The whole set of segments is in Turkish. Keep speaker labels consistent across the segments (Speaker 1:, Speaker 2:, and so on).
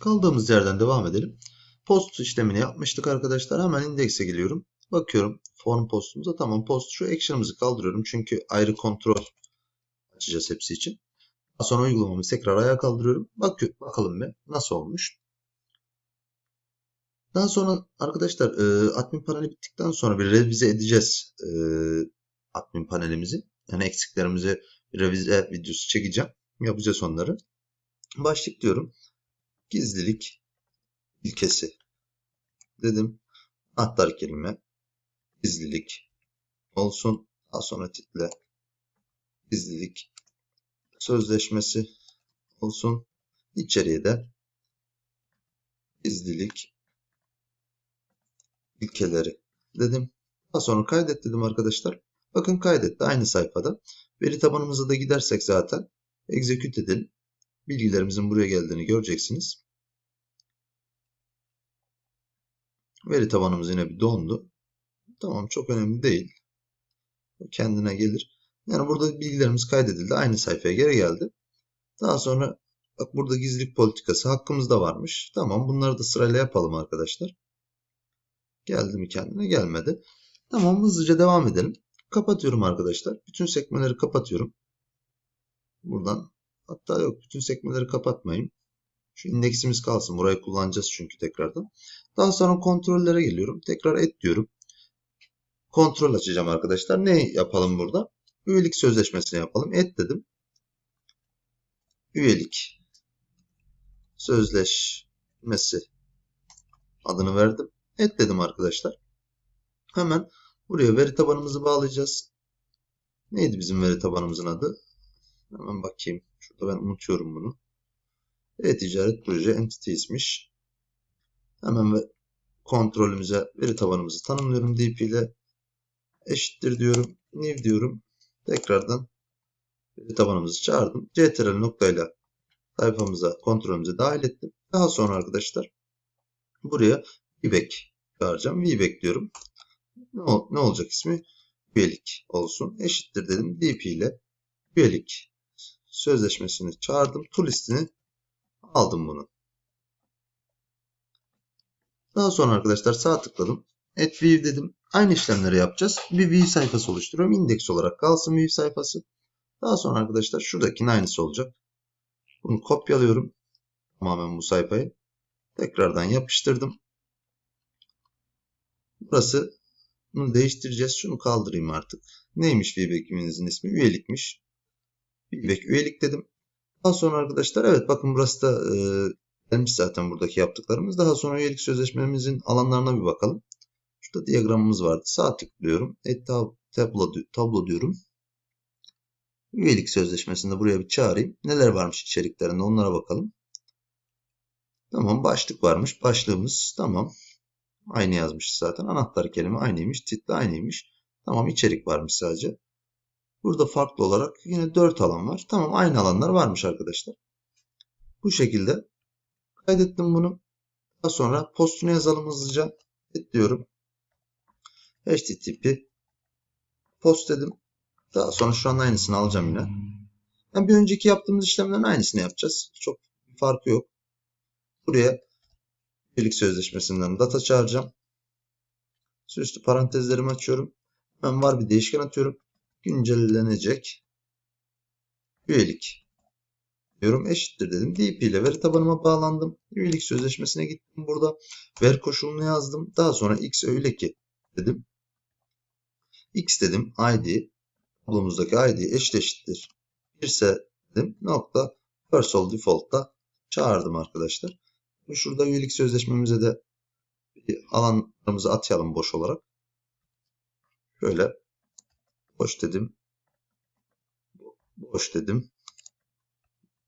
Speaker 1: Kaldığımız yerden devam edelim. Post işlemini yapmıştık arkadaşlar. Hemen indekse geliyorum. Bakıyorum form postumuza. Tamam post şu action'ımızı kaldırıyorum. Çünkü ayrı kontrol açacağız hepsi için. Daha sonra uygulamamızı tekrar ayağa kaldırıyorum. Bak bakalım bir nasıl olmuş. Daha sonra arkadaşlar e, admin paneli bittikten sonra bir revize edeceğiz e, admin panelimizi. Yani eksiklerimizi revize videosu çekeceğim. Yapacağız onları. Başlık diyorum. Gizlilik ilkesi dedim. Anahtar kelime gizlilik olsun. Daha sonra title gizlilik sözleşmesi olsun. İçeriye de gizlilik ilkeleri dedim. Daha sonra kaydet dedim arkadaşlar. Bakın kaydetti aynı sayfada. Veri tabanımıza da gidersek zaten execute edelim. Bilgilerimizin buraya geldiğini göreceksiniz. Veri tabanımız yine bir dondu. Tamam çok önemli değil. Kendine gelir. Yani burada bilgilerimiz kaydedildi. Aynı sayfaya geri geldi. Daha sonra bak burada gizlilik politikası hakkımızda varmış. Tamam bunları da sırayla yapalım arkadaşlar. Geldi mi kendine? Gelmedi. Tamam hızlıca devam edelim. Kapatıyorum arkadaşlar. Bütün sekmeleri kapatıyorum. Buradan hatta yok bütün sekmeleri kapatmayayım. Şu indeksimiz kalsın. Burayı kullanacağız çünkü tekrardan. Daha sonra kontrollere geliyorum. Tekrar et diyorum. Kontrol açacağım arkadaşlar. Ne yapalım burada? Üyelik sözleşmesini yapalım. Et dedim. Üyelik sözleşmesi adını verdim. Et dedim arkadaşlar. Hemen buraya veri tabanımızı bağlayacağız. Neydi bizim veri tabanımızın adı? Hemen bakayım. Şurada ben unutuyorum bunu. E-ticaret proje entities'miş. Hemen ve kontrolümüze veri tabanımızı tanımlıyorum DP ile. Eşittir diyorum. New diyorum. Tekrardan veri tabanımızı çağırdım. CTRL noktayla sayfamıza, kontrolümüze dahil ettim. Daha sonra arkadaşlar buraya VBAC çağıracağım. VBAC diyorum. Ne, ne olacak ismi? Üyelik olsun. Eşittir dedim. DP ile üyelik sözleşmesini çağırdım. Tool listini aldım bunu. Daha sonra arkadaşlar sağ tıkladım. Add view dedim. Aynı işlemleri yapacağız. Bir view sayfası oluşturuyorum. Indeks olarak kalsın view sayfası. Daha sonra arkadaşlar şuradakinin aynısı olacak. Bunu kopyalıyorum. Tamamen bu sayfayı. Tekrardan yapıştırdım. Burası bunu değiştireceğiz. Şunu kaldırayım artık. Neymiş feedback'imizin ismi? Üyelikmiş. Feedback üyelik dedim. Daha sonra arkadaşlar evet bakın burası da e, gelmiş zaten buradaki yaptıklarımız. Daha sonra üyelik sözleşmemizin alanlarına bir bakalım. Şurada diyagramımız vardı. Sağ tıklıyorum. Add tablo, tablo diyorum. Üyelik sözleşmesinde buraya bir çağırayım. Neler varmış içeriklerinde onlara bakalım. Tamam başlık varmış. Başlığımız tamam. Aynı yazmış zaten. Anahtar kelime aynıymış. Title aynıymış. Tamam içerik varmış sadece. Burada farklı olarak yine 4 alan var. Tamam aynı alanlar varmış arkadaşlar. Bu şekilde kaydettim bunu. Daha sonra postunu yazalım hızlıca. Ekliyorum. HTTP post dedim. Daha sonra şu an aynısını alacağım yine. Yani bir önceki yaptığımız işlemlerin aynısını yapacağız. Çok bir farkı yok. Buraya birlik sözleşmesinden data çağıracağım. Süslü parantezlerimi açıyorum. Ben var bir değişken atıyorum. Güncellenecek üyelik diyorum eşittir dedim. DP ile veri tabanıma bağlandım. Üyelik sözleşmesine gittim burada. Ver koşulunu yazdım. Daha sonra x öyle ki dedim. x dedim id tablomuzdaki id eşit eşittir. Birse dedim nokta Persol default'ta çağırdım arkadaşlar. Şurada üyelik sözleşmemize de alanlarımızı atayalım boş olarak. Şöyle boş dedim. Boş dedim.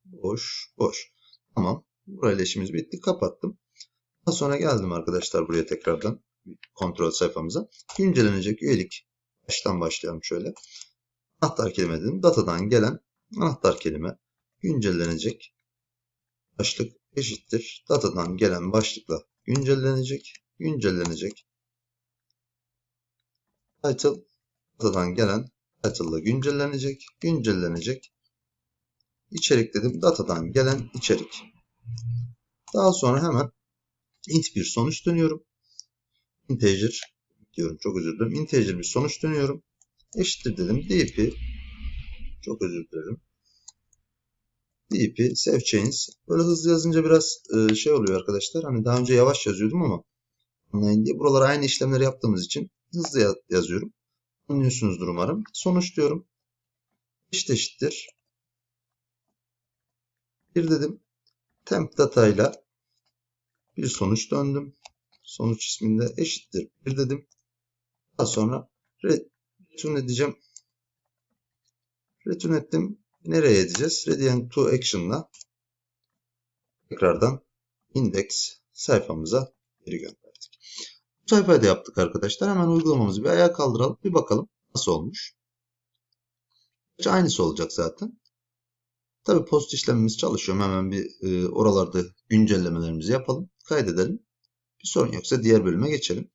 Speaker 1: Boş, boş. Tamam. Burayla işimiz bitti. Kapattım. Daha sonra geldim arkadaşlar buraya tekrardan kontrol sayfamıza. Güncellenecek üyelik. Baştan başlayalım şöyle. Anahtar kelime dedim. Datadan gelen anahtar kelime güncellenecek. Başlık eşittir. Datadan gelen başlıkla güncellenecek. Güncellenecek. Title datadan gelen title'la güncellenecek. Güncellenecek. İçerik dedim. Datadan gelen içerik. Daha sonra hemen int bir sonuç dönüyorum. Integer diyorum çok özür dilerim. Integer bir sonuç dönüyorum. Eşittir dedim. dp çok özür dilerim. dp save chains. Böyle hızlı yazınca biraz e, şey oluyor arkadaşlar. Hani daha önce yavaş yazıyordum ama anlayın diye. Buralara aynı işlemleri yaptığımız için hızlı ya- yazıyorum. Anlıyorsunuzdur umarım. Sonuç diyorum. Eşit eşittir. Bir dedim. Temp data ile bir sonuç döndüm. Sonuç isminde eşittir. Bir dedim. Daha sonra re- return edeceğim. Return ettim. Nereye edeceğiz? Ready and to action'la tekrardan index sayfamıza geri gönderdik. Bu sayfayı da yaptık arkadaşlar. Hemen uygulamamızı bir ayağa kaldıralım. Bir bakalım nasıl olmuş. Aynısı olacak zaten. Tabi post işlemimiz çalışıyor. Hemen bir e, oralarda güncellemelerimizi yapalım. Kaydedelim. Bir sorun yoksa diğer bölüme geçelim.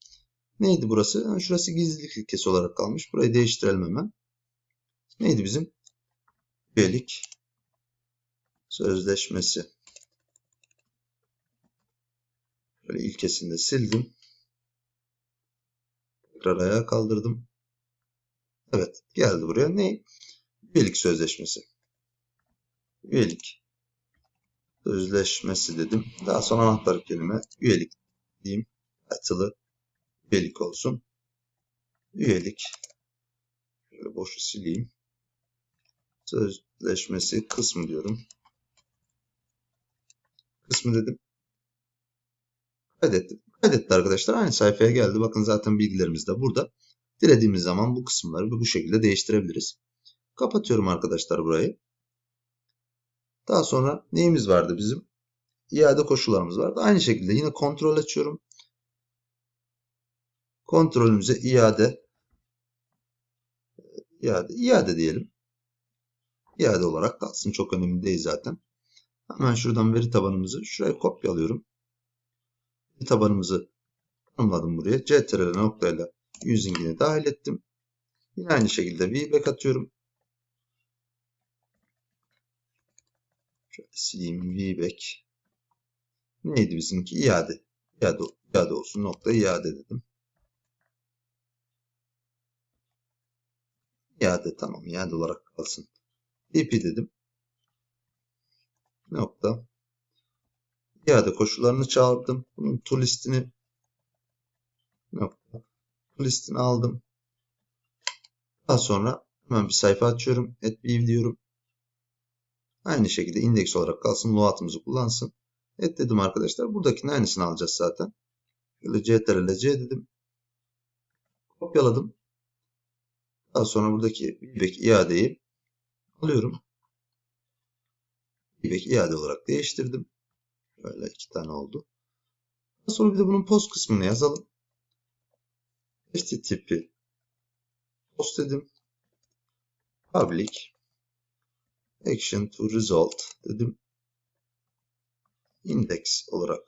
Speaker 1: Neydi burası? Ha, şurası gizlilik ilkesi olarak kalmış. Burayı değiştirelim hemen. Neydi bizim? Üyelik sözleşmesi. Böyle ilkesini de sildim. Tekrar ayağa kaldırdım. Evet geldi buraya. Ne? Üyelik sözleşmesi. Üyelik sözleşmesi dedim. Daha sonra anahtar kelime üyelik diyeyim. Title'ı üyelik olsun. Üyelik. Şöyle boşu sileyim. Sözleşmesi kısmı diyorum. Kısmı dedim. Kaydettim. Kaydetti arkadaşlar. Aynı sayfaya geldi. Bakın zaten bilgilerimiz de burada. Dilediğimiz zaman bu kısımları bu şekilde değiştirebiliriz. Kapatıyorum arkadaşlar burayı. Daha sonra neyimiz vardı bizim? İade koşullarımız vardı. Aynı şekilde yine kontrol açıyorum. Kontrolümüze iade iade, iade diyelim. İade olarak kalsın. Çok önemli değil zaten. Hemen şuradan veri tabanımızı şuraya kopyalıyorum. Tabanımızı tanımladım buraya. ctrl noktayla using'ini dahil ettim. Yine aynı şekilde vback atıyorum. Şöyle sileyim vback. Neydi bizimki? İade. İade, iade olsun. Nokta iade dedim. İade tamam. İade olarak kalsın. dp dedim. Nokta. İade koşullarını çağırdım. Bunun to listini nokta. To listini aldım. Daha sonra hemen bir sayfa açıyorum. Add view diyorum. Aynı şekilde indeks olarak kalsın. Load'ımızı kullansın. Et dedim arkadaşlar. Buradakinin aynısını alacağız zaten. Şöyle ctrl c dedim. Kopyaladım. Daha sonra buradaki feedback iadeyi alıyorum. Feedback iade olarak değiştirdim. Böyle iki tane oldu. Sonra bir de bunun post kısmını yazalım. http post dedim. Public action to result dedim. Index olarak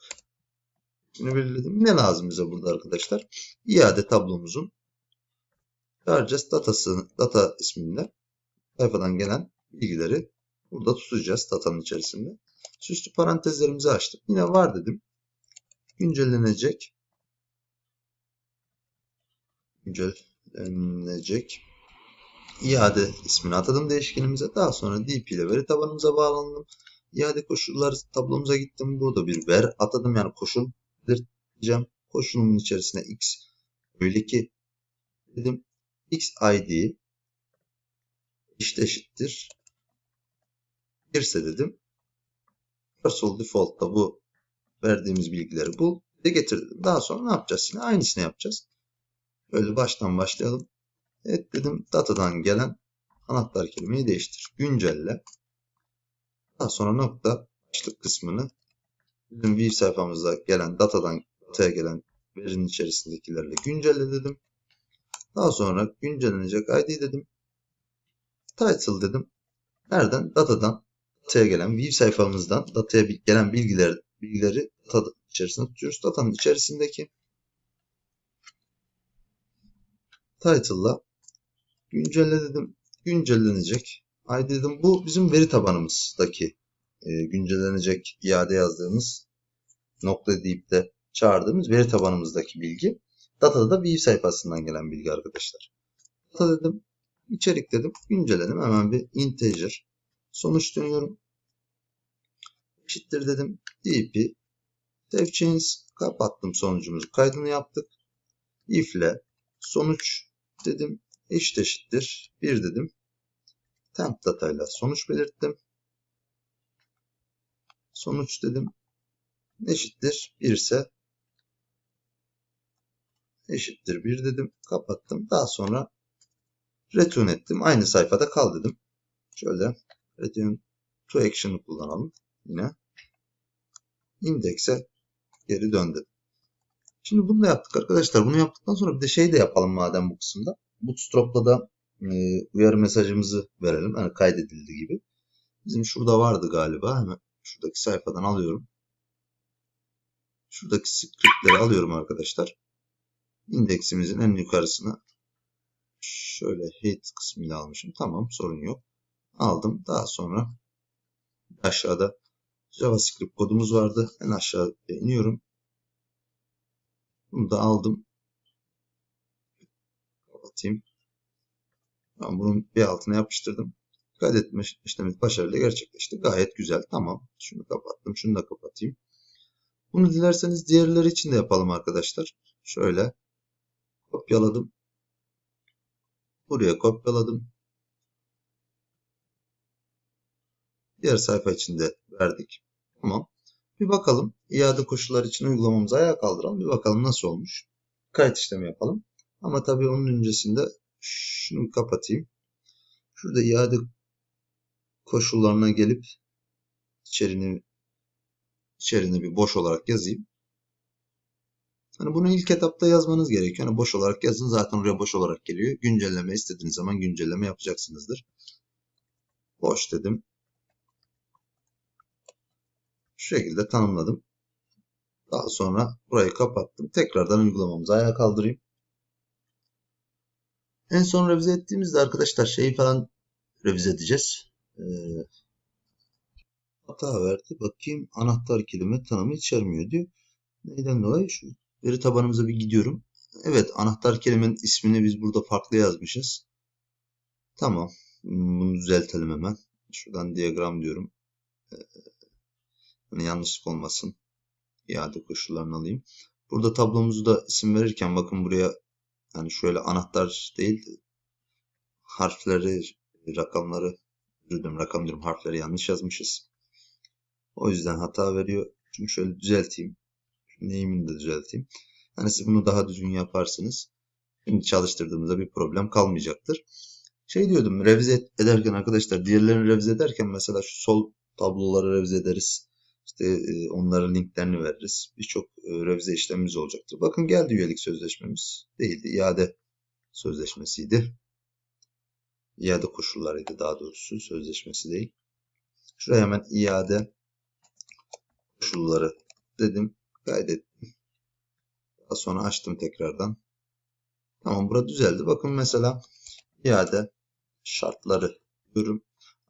Speaker 1: bunu belirledim. Ne lazım bize burada arkadaşlar? İade tablomuzun Charges datası, data isminde sayfadan gelen bilgileri burada tutacağız datanın içerisinde. Süslü parantezlerimizi açtım. Yine var dedim. Güncellenecek. Güncellenecek. İade ismini atadım değişkenimize. Daha sonra DP ile veri tabanımıza bağlandım. İade koşulları tablomuza gittim. Burada bir ver atadım. Yani koşul belirteceğim. Koşulumun içerisine x öyle ki dedim x id eşit eşittir. Girse dedim. Cursor default'ta bu verdiğimiz bilgileri bul ve getir. Daha sonra ne yapacağız? Yine aynısını yapacağız. Böyle baştan başlayalım. Evet dedim datadan gelen anahtar kelimeyi değiştir. Güncelle. Daha sonra nokta başlık kısmını bizim view sayfamızda gelen datadan dataya gelen verinin içerisindekilerle güncelle dedim. Daha sonra güncellenecek ID dedim. Title dedim. Nereden? Datadan. Dataya gelen view sayfamızdan dataya gelen bilgiler, bilgileri data içerisinde tutuyoruz. Datanın içerisindeki title'la güncelle dedim. Güncellenecek. ID dedim. Bu bizim veri tabanımızdaki e, güncellenecek iade yazdığımız nokta deyip de çağırdığımız veri tabanımızdaki bilgi. Datada da view sayfasından gelen bilgi arkadaşlar. Data dedim, içerik dedim, güncelledim. Hemen bir integer. Sonuç dönüyorum. Eşittir dedim. dp save change kapattım sonucumuzu. Kaydını yaptık. if ile sonuç dedim eşit eşittir 1 dedim. Temp datayla sonuç belirttim. Sonuç dedim eşittir 1 ise eşittir 1 dedim. Kapattım. Daha sonra return ettim. Aynı sayfada kal dedim. Şöyle return to action'ı kullanalım. Yine indekse geri döndü. Şimdi bunu da yaptık arkadaşlar. Bunu yaptıktan sonra bir de şey de yapalım madem bu kısımda. Bootstrap'la da e, uyarı mesajımızı verelim. Hani kaydedildi gibi. Bizim şurada vardı galiba. Hemen şuradaki sayfadan alıyorum. Şuradaki scriptleri alıyorum arkadaşlar. İndeksimizin en yukarısına şöyle head kısmıyla almışım. Tamam sorun yok. Aldım. Daha sonra aşağıda JavaScript kodumuz vardı. En aşağıya iniyorum. Bunu da aldım. Kapatayım. Ben bunun bir altına yapıştırdım. Kaydetme işlemi başarıyla gerçekleşti. Gayet güzel. Tamam. Şunu kapattım. Şunu da kapatayım. Bunu dilerseniz diğerleri için de yapalım arkadaşlar. Şöyle kopyaladım. Buraya kopyaladım. Diğer sayfa için de verdik. Tamam. Bir bakalım. İade koşulları için uygulamamızı ayağa kaldıralım. Bir bakalım nasıl olmuş. Kayıt işlemi yapalım. Ama tabii onun öncesinde şunu kapatayım. Şurada iade koşullarına gelip içerini içerini bir boş olarak yazayım. Hani bunu ilk etapta yazmanız gerekiyor. Yani boş olarak yazın zaten oraya boş olarak geliyor. Güncelleme istediğiniz zaman güncelleme yapacaksınızdır. Boş dedim. Şekilde tanımladım. Daha sonra burayı kapattım. Tekrardan uygulamamızı ayağa kaldırayım. En son revize ettiğimizde arkadaşlar şeyi falan revize edeceğiz. Ee, hata verdi. Bakayım anahtar kelime tanımı içermiyor diyor. Neyden dolayı? Şu veri tabanımıza bir gidiyorum. Evet anahtar kelimenin ismini biz burada farklı yazmışız. Tamam. Bunu düzeltelim hemen. Şuradan diyagram diyorum. Ee, hani yanlışlık olmasın. İade koşullarını alayım. Burada tablomuzu da isim verirken bakın buraya yani şöyle anahtar değil harfleri, rakamları özür rakam diyorum harfleri yanlış yazmışız. O yüzden hata veriyor. Çünkü şöyle düzelteyim. Name'ini de düzelteyim. Yani siz bunu daha düzgün yaparsınız. Şimdi çalıştırdığımızda bir problem kalmayacaktır. Şey diyordum revize ederken arkadaşlar diğerlerini revize ederken mesela şu sol tabloları revize ederiz. İşte e, onların linklerini veririz. Birçok e, revize işlemimiz olacaktır. Bakın geldi üyelik sözleşmemiz. Değildi. iade sözleşmesiydi. İade koşullarıydı daha doğrusu. Sözleşmesi değil. Şuraya hemen iade koşulları dedim. Kaydettim. Daha sonra açtım tekrardan. Tamam burada düzeldi. Bakın mesela iade şartları diyorum.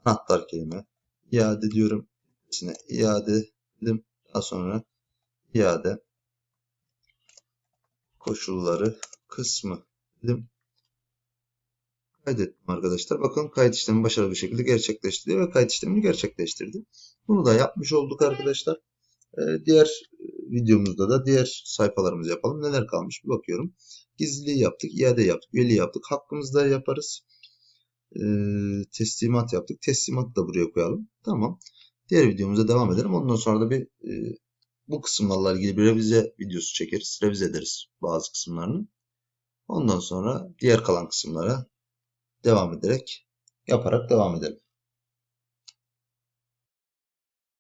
Speaker 1: Anahtar kelime. iade diyorum. İçine iade dedim. Daha sonra iade koşulları kısmı dedim. Kaydettim arkadaşlar. Bakın kayıt işlemi başarılı bir şekilde gerçekleşti ve kayıt işlemini gerçekleştirdi. Bunu da yapmış olduk arkadaşlar. Ee, diğer videomuzda da diğer sayfalarımızı yapalım. Neler kalmış bir bakıyorum. Gizliliği yaptık, iade yaptık, üyeliği yaptık. Hakkımızda yaparız. Ee, teslimat yaptık. Teslimat da buraya koyalım. Tamam. Diğer videomuza devam edelim. Ondan sonra da bir e, bu kısımlarla ilgili bir revize videosu çekeriz. Revize ederiz bazı kısımlarını. Ondan sonra diğer kalan kısımlara devam ederek yaparak devam edelim.